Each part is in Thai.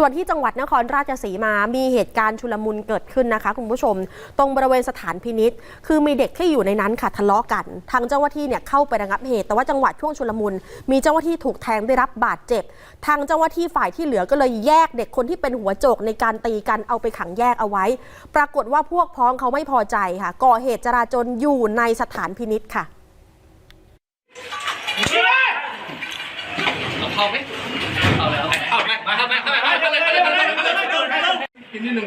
ส่วนที่จังหวัดนครราชสีมามีเหตุการณ์ชุลมุนเกิดขึ้นนะคะคุณผู้ชม ตรงบริเวณสถานพินิษคือมีเด็กที่อยู่ในนั้นค่ะทะเลาะกัน ทางเจ้าหน้าที่เนี่ยเข้าไประงับเหตุ แต่ว่าจังหวะช่วงชุลมุน มีเจ้าหน้าที่ถูกแทงได้รับบาดเจ็บ ทางเจ้าหน้าที่ฝ่ายที่เหลือก็เลยแยกเด็กคนที่เป็นหัวโจกในการตีกันเอาไปขังแยกเอาไว้ ปรากฏว่าพวกพ้องเขาไม่พอใจค่ะ ก่อเหตุจราจนอยู่ในสถานพินิษค่ะเอาเข้าไหม ไปมาเข้าเลยเข้าเลยเข้าเลยเข้าเลยเข้าเลยกินนิดนึง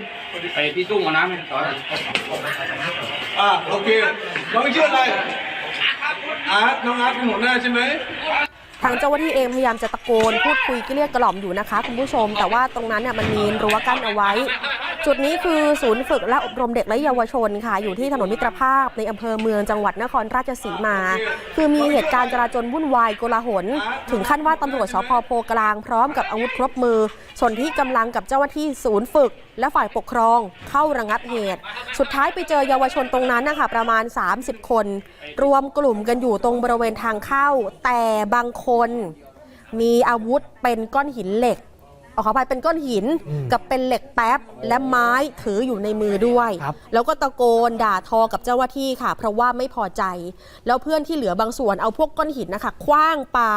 ไปพี่ตุ้งเอาน้ำให้ต่ออ่าโอเคน้องชื่ออะไรอาร์ตน้องอาร์ตเป็นหัวหน้าใช่ไหม ทางเจ้าหน้าที่เองพยายามจะตะโกนพูดคุยเกลี้ยกล่อมอยู่นะคะคุณผู้ชม แต่ว่าตรงนั้นเนี่ยมันมีรั้วกั้นเอาไว้ จุดนี้คือศูนย์ฝึกและอบรมเด็กและเยาวชนค่ะ อยู่ที่ถนนมิตรภาพในอำเภอเมืองจังหวัดนครราชสีมา คือมีเหตุการณ์จราจนวุ่นวายโกลาหล ถึงขั้นว่าตำรวจสพโพกลางพร้อมกับอาวุธครบมือ ส่วนที่กำลังกับเจ้าหน้าที่ศูนย์ฝึก และฝ่ายปกครอง เข้าระงับเหตุ สุดท้ายไปเจอเยาวชนตรงนั้นนะคะประมาณ 30 คน รวมกลุ่มกันอยู่ตรงบริเวณทางเข้า แต่บางคนมีอาวุธเป็นก้อนหินเหล็กเอาขออภัยเป็นก้อนหินกับเป็นเหล็กแป๊บและไม้ถืออยู่ในมือด้วยครับแล้วก็ตะโกนด่าทอกับเจ้าหน้าที่ค่ะ เพราะว่าไม่พอใจ แล้วเพื่อนที่เหลือบางส่วนเอาพวกก้อนหินนะคะคว้างปา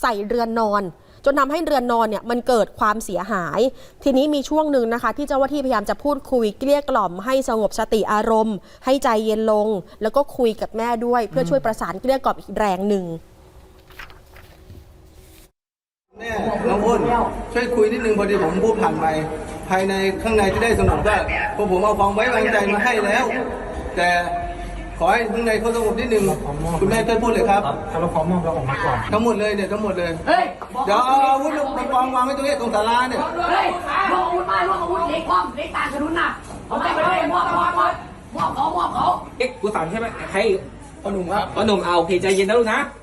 ใส่เรือนนอน จนทำให้เรือนนอนเนี่ยมันเกิดความเสียหาย ทีนี้มีช่วงหนึ่งนะคะ ที่เจ้าหน้าที่พยายามจะพูดคุยเกลี้ยกล่อมให้สงบสติอารมณ์ ให้ใจเย็นลง แล้วก็คุยกับแม่ด้วย เพื่อช่วยประสานเกลี้ยกล่อมอีกแรงหนึ่ง น่น้องอ้นช่วยคุยนิดนึงพอดีผมพูดผ่านไป ภายในข้างในจะได้สงบว่าพวกผมเอาความไว้วางใจมาให้แล้ว แต่ขอให้ข้างในเขาสงบนิดนึงคุณแม่ช่วยพูดเลยครับถ้าเราพร้อมมอบเราออกมาก่อนทั้งหมดเลยเนี่ยทั้งหมดเลยเดี๋ยวเอาอาวุธมากองวางไว้ตรงนี้ตรงศาลาเนี่ยเฮ้ยลงอาวุธมาลงอาวุธเล็กคว่ำเล็กตางกระนุนน่ะเอาไปเลยมอบมอบมอบมอบเขามอบเขาเอ๊ะกูสั่งใช่ไหมใครพ่อหนุ่มครับพ่อหนุ่มเอาโอเคใจเย็นนะลูกนะเอาโอเค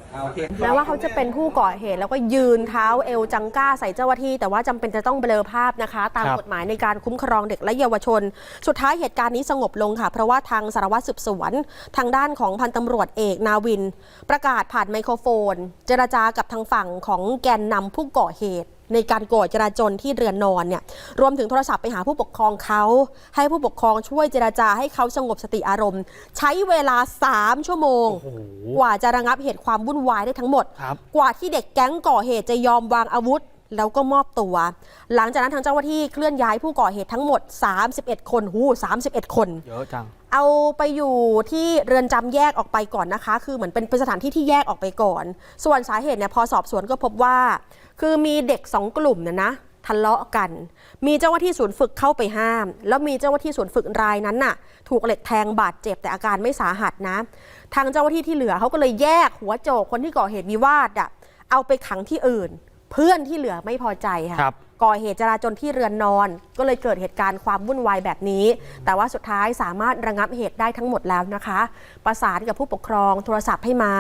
แม้ว่าเขาจะเป็นผู้ก่อเหตุ แล้วก็ยืนเท้าเอวจังก้าใส่เจ้าหน้าที่ แต่ว่าจำเป็นจะต้องเบลอภาพนะคะ ตามครับกฎหมายในการคุ้มครองเด็กและเยาวชน สุดท้ายเหตุการณ์นี้สงบลงค่ะ เพราะว่าทางสารวัตรสืบสวน ทางด้านของพันตำรวจเอกนาวิน ประกาศผ่านไมโครโฟน เจรจากับทางฝั่งของแกนนำผู้ก่อเหตุ ในการก่อจราจนที่เรือนนอนเนี่ยรวมถึงโทรศัพท์ไปหาผู้ปกครองเขา ให้ผู้ปกครองช่วยเจรจาให้เขาสงบสติอารมณ์ ใช้เวลา 3 ชั่วโมงโอ้โหกว่าจะระงับเหตุความวุ่นวายได้ทั้งหมดครับกว่าที่เด็กแก๊งก่อเหตุจะยอมวางอาวุธแล้วก็มอบตัว หลังจากนั้นทางเจ้าหน้าที่เคลื่อนย้ายผู้ก่อเหตุทั้งหมด 31 คน หู 31 คน เยอะจัง เอาไปอยู่ที่เรือนจำแยกออกไปก่อนนะคะ คือเหมือนเป็นเป็นสถานที่ที่แยกออกไปก่อน ส่วนสาเหตุเนี่ยพอสอบสวนก็พบว่า คือมีเด็กสองกลุ่มเนี่ยนะทะเลาะกัน มีเจ้าหน้าที่ศูนย์ฝึกเข้าไปห้าม แล้วมีเจ้าหน้าที่ศูนย์ฝึกรายนั้นน่ะ ถูกเหล็กแทงบาดเจ็บแต่อาการไม่สาหัสนะ ทางเจ้าหน้าที่ที่เหลือเขาก็เลยแยกหัวโจกคนที่ก่อเหตุวิวาทอะเอาไปขังที่อื่น เพื่อนที่เหลือไม่พอใจค่ะค ก่อเหตุจราจนที่เรือนนอน ก็เลยเกิดเหตุการณ์ความวุ่นวายแบบนี้ แต่ว่าสุดท้ายสามารถระงับเหตุได้ทั้งหมดแล้วนะคะ ประสานกับผู้ปกครองโทรศัพท์ให้มา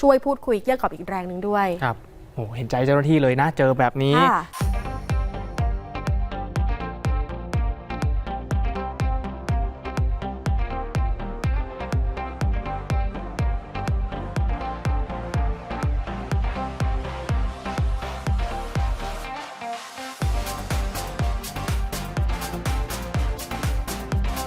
ช่วยพูดคุยเกลี้ยกล่อมอีกแรงหนึ่งด้วยครับโอ้เห็นใจเจ้าหน้าที่เลยนะเจอแบบนี้ค่ะ